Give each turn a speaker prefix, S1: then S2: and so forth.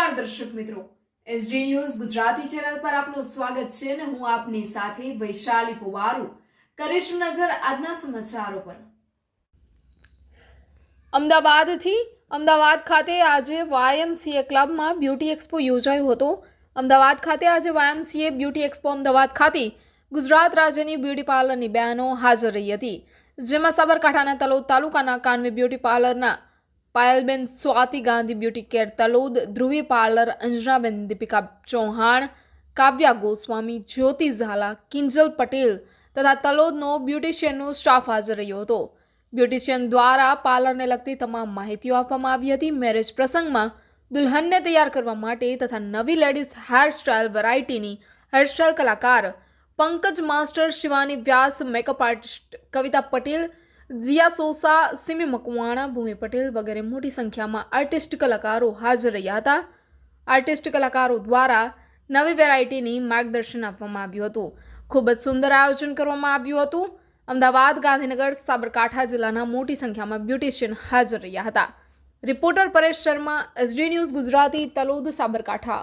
S1: નમસ્કાર દર્શક મિત્રો. એસડી ન્યૂઝ ગુજરાતી ચેનલ પર આપનું સ્વાગત છે અને હું આપની સાથે વૈશાલી પુવારુ. કરીશું નજર આજના સમાચારો પર. અમદાવાદથી અમદાવાદ ખાતે આજે વાયએમસીએ ક્લબમાં બ્યુટી એક્સપો યોજાયો હતો. અમદાવાદ ખાતે આજે વાયએમસીએ બ્યુટી એક્સપો અમદાવાદ ખાતે ગુજરાત રાજ્યની બ્યુટી પાર્લરની બહેનો હાજર રહી હતી. જેમાં સાબરકાંઠાના તલોદ તાલુકાના Kanvi beauty પાર્લરના Payalben Swati Gandhi beauty care Talod, Dhruvi parlour, Anjanaben Deepika Chauhan, Kavya Goswami, Jyoti Jhala, Kinjal Patel તથા તલોદનો બ્યુટિશિયનનો સ્ટાફ હાજર રહ્યો હતો. બ્યુટિશિયન દ્વારા પાર્લરને લગતી તમામ માહિતીઓ આપવામાં આવી હતી. મેરેજ પ્રસંગમાં દુલ્હનને તૈયાર કરવા માટે તથા નવી લેડીઝ હેરસ્ટાઇલ વેરાયટીની હેરસ્ટાઇલ કલાકાર Pankaj master, Shivani Vyas, makeup artist Kavita Patel Jiya Sosa, Simi Makwana, Bhumi Patel વગેરે મોટી સંખ્યામાં આર્ટિસ્ટ કલાકારો હાજર રહ્યા હતા. આર્ટિસ્ટ કલાકારો દ્વારા નવી વેરાયટીની માર્ગદર્શન આપવામાં આવ્યું હતું. ખૂબ જ સુંદર આયોજન કરવામાં આવ્યું હતું. અમદાવાદ, ગાંધીનગર, સાબરકાંઠા જિલ્લાના મોટી સંખ્યામાં બ્યુટિશિયન હાજર રહ્યા હતા. Reporter Paresh Sharma, S D news Gujarati, Talod, Sabarkantha.